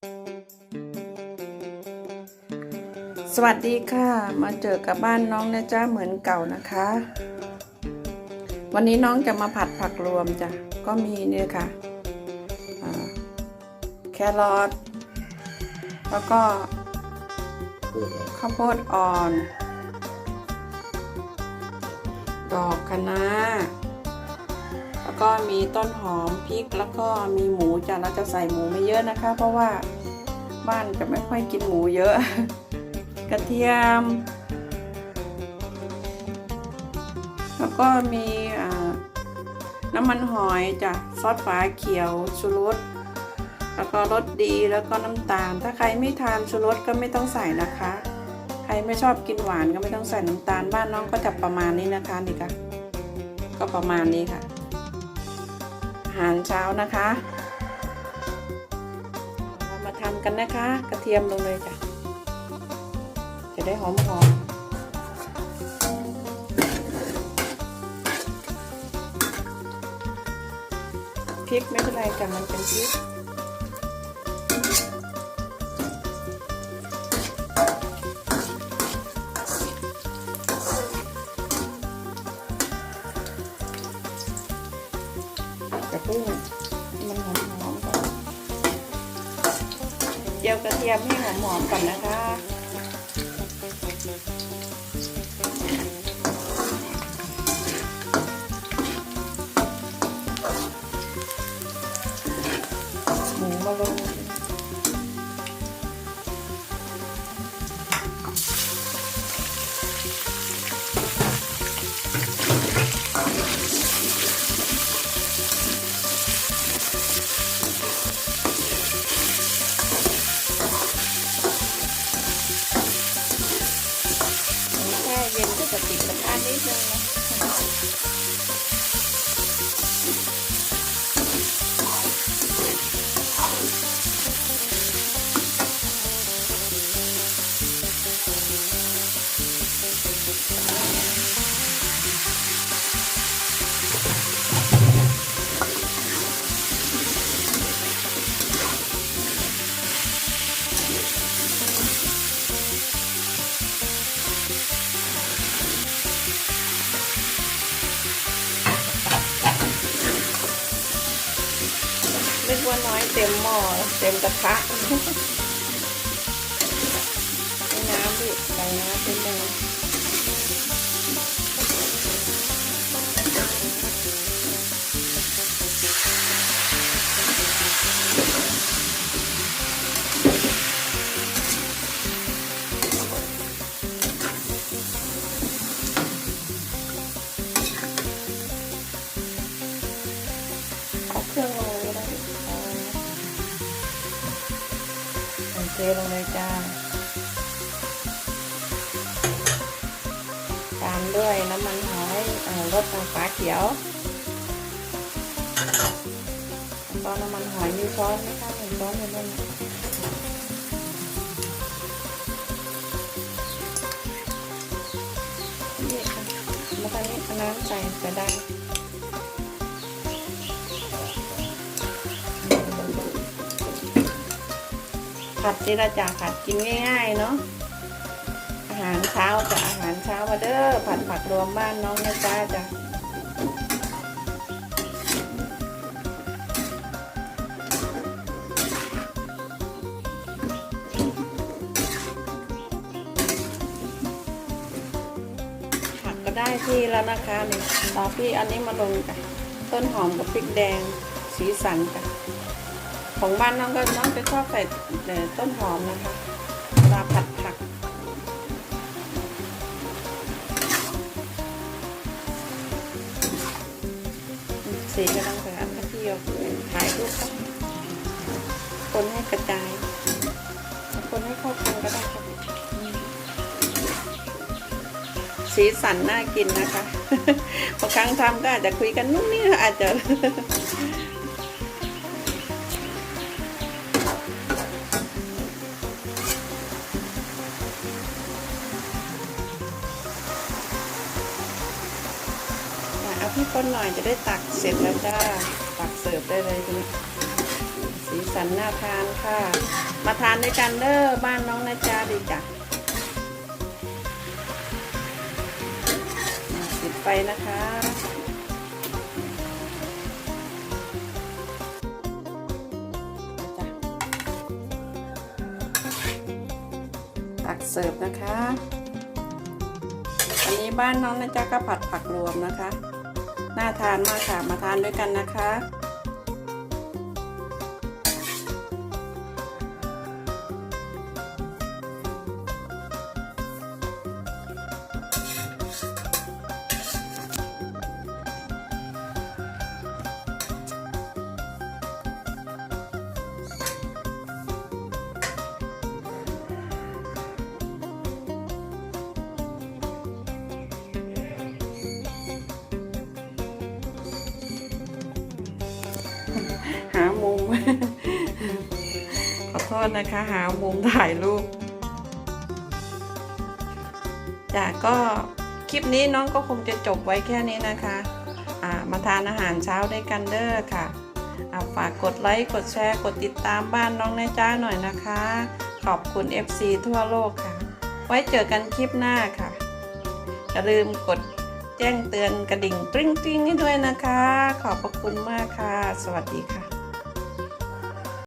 สวัสดีค่ะ มาเจอกับบ้านน้องนะจ้าเหมือนเก่านะคะ วันนี้น้องจะมาผัดผักรวมจ้ะก็มีเนี่ยค่ะแครอทแล้วก็ข้าวโพดอ่อน ดอกคะน้า ก็มีต้นหอมพริกแล้วก็มีหมูจ้ะเราจะใส่หมูไม่เยอะนะคะ เพราะว่าบ้านจะไม่ค่อยกินหมูเยอะ กระเทียม แล้วก็มีน้ำมันหอยจ้ะซอสฝาเขียวชูรสแล้วก็รสดีแล้วก็น้ำตาล ถ้าใครไม่ทานชูรสก็ไม่ต้องใส่นะคะ ใครไม่ชอบกินหวานก็ไม่ต้องใส่น้ำตาลบ้านน้องก็จะประมาณนี้นะคะนี่ค่ะก็ประมาณนี้ค่ะ หารเช้านะคะ เรามาทำกันนะคะ กระเทียมลงเลยจ้ะ จะได้หอมหอมพริกไม่เป็นไรจ้ะมันเป็นพริก กุ้งมันหอมหอมๆก่อนเจียวกระเทียมให้หอมหอมๆก่อนนะคะ จะติ ดกระทะนิดนึงนะนึกว่าน้อยเต็มหม้อเต็มกระทะให้น้ำดิใส่น้ำเป็นเลย ลงเลยจ้า ตามด้วยน้ำมันหอยรสทางฟ้าเขียวแล้วก็น้ำมันหอยมีช้อนไหมคะหนึ่งช้อนอยู่อนนี่ค่ะแล้วก็นี่เอาน้ำใส่จะได้ ผัดจิราจาผัดกินง่าย ๆ เนาะอาหารเช้าจะอาหารเช้ามาเด้อผัดผักรวมบ้านน้องนะจ้าจ้ะผักก็ได้ที่แล้วนะคะนี่ต่อพี่อันนี้มาลงกันต้นหอมกับพริกแดงสีสันกัน ของบ้านน้องก็น้องจะชอบใส่แต่ต้นหอมนะคะเวลาผัดผัก สีกำลังจะอันที่ยกถ่ายรูปคนให้กระจายคนให้เข้ากันก็ได้ครับอืมสีสันน่ากินนะคะบางครั้งทำก็อาจจะคุยกันนุ่นนี่อาจจะ เอาพี่คนหน่อยจะได้ตักเสร็จแล้วจ้า ตักเสิร์ฟได้เลยทีนี้สีสันน่าทานค่ะ มาทานด้วยกันเด้อบ้านน้องนะจ๊ะดีจ้ะปิดไฟนะคะจ้ะตักเสิร์ฟนะคะ อันนี้บ้านน้องนะจ๊ะก็ผัดผักรวมนะคะ น่าทานมากค่ะมาทานด้วยกันนะคะ หามุม ขอโทษนะคะ หามุมถ่ายรูปจ้ะก็คลิปนี้น้องก็คงจะจบไว้แค่นี้นะคะมาทานอาหารเช้าด้วยกันเด้อค่ะฝากกดไลค์ กดแชร์ กดติดตามบ้านน้องนายจ้าหน่อยนะคะ ขอบคุณ FC ทั่วโลกค่ะ ไว้เจอกันคลิปหน้าค่ะ อย่าลืมกดแจ้งเตือนกระดิ่งตริ้งๆให้ด้วยนะคะ ขอบ คุณมากค่ะ สวัสดีค่ะ